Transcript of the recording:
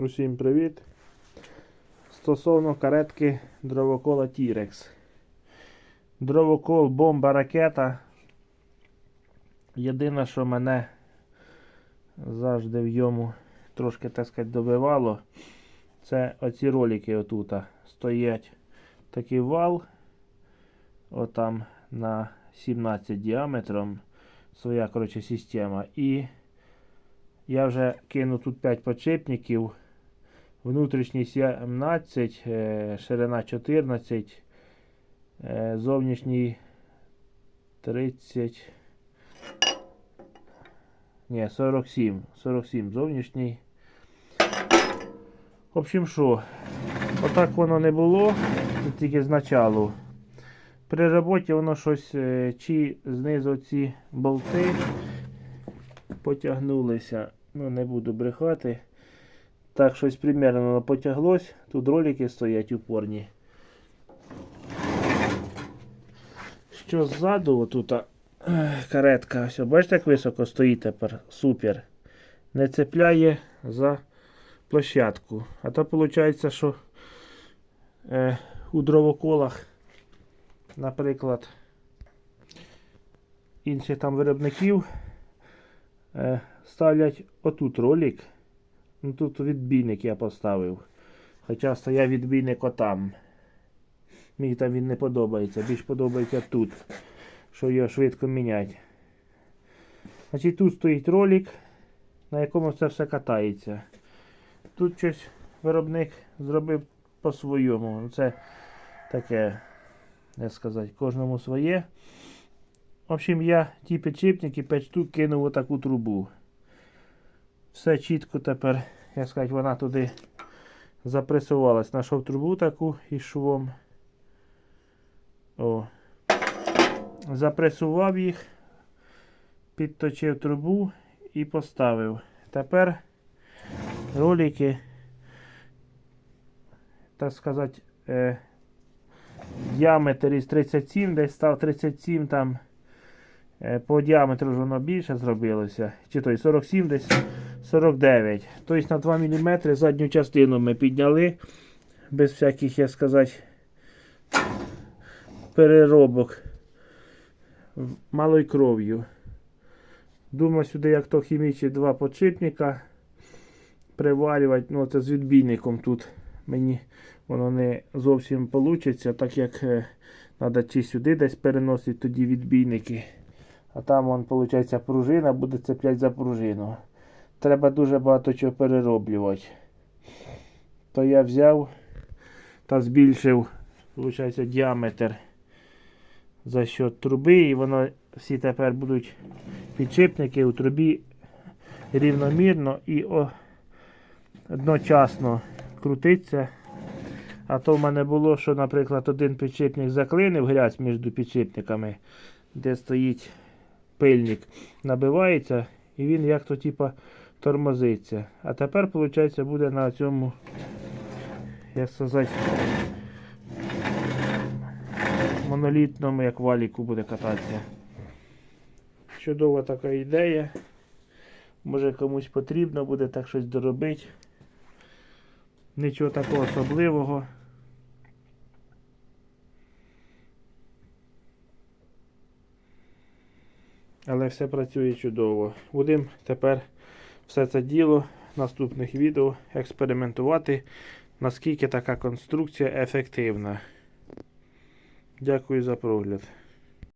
Усім привіт. Стосовно каретки дровокола T-Rex. Дровокол бомба ракета. Єдине, що мене завжди в йому трошки так сказати, добивало, це оці ролики отута. Стоять такий вал, отам на 17 діаметром. Своя коротше, система. І я вже кину тут 5 подшипників. Внутрішній 17, е, ширина 14, е, зовнішній 30. Ні, 47. 47 зовнішній. В общем, що, отак воно не було, це тільки значалу. При роботі воно щось, е, чи знизу ці болти потягнулися. Ну, не буду брехати. Так, щось примерно потяглось. Тут ролики стоять упорні. Що ззаду, отут каретка, ось, бачите, як високо стоїть тепер? Супер. Не цепляє за площадку. А то виходить, що е, у дровоколах, наприклад, інших там виробників е, ставлять отут ролик. Ну тут відбійник я поставив. Хоча стояв відбійник отам. Мені там він не подобається. Більш подобається тут. Що його швидко міняти. Значить тут стоїть ролик, на якому це все катається. Тут щось виробник зробив по-своєму. Ну, Це таке, як сказати, кожному своє. В общем, я ті підшипники 5 штук кинув у таку трубу. Все чітко тепер, як сказати, вона туди запресувалась. Нашов трубу таку із швом. О. Запресував їх, підточив трубу і поставив. Тепер ролики, так сказати, е, діаметр із 37, десь став 37 там. Е, По діаметру ж воно більше зробилося. Чи той 47 десь 49. Тобто на 2 мм задню частину ми підняли. Без всяких, як сказати, переробок. Малою кров'ю. Думаю, сюди як то хімічні два подшипника приварювати. Ну, це з відбійником тут. Мені воно не зовсім вийде, так як треба чи сюди десь переносити тоді відбійники. А там, виходить, пружина буде цепляти за пружину. Треба дуже багато чого перероблювати. То я взяв та збільшив, виходить, діаметр за счет труби. І воно всі тепер будуть підшипники у трубі рівномірно і одночасно крутиться. А то в мене було, що, наприклад, один підшипник заклинив грязь між підшипниками, де стоїть пильник, набивається і він як то типа тормозиться. А тепер, виходить, буде на цьому, як сказати, монолітному, як валіку буде кататися. Чудова така ідея. Може комусь потрібно буде так щось доробити. Нічого такого особливого. Але все працює чудово. Будемо тепер все це діло наступних відео експериментувати, наскільки така конструкція ефективна. Дякую за прогляд.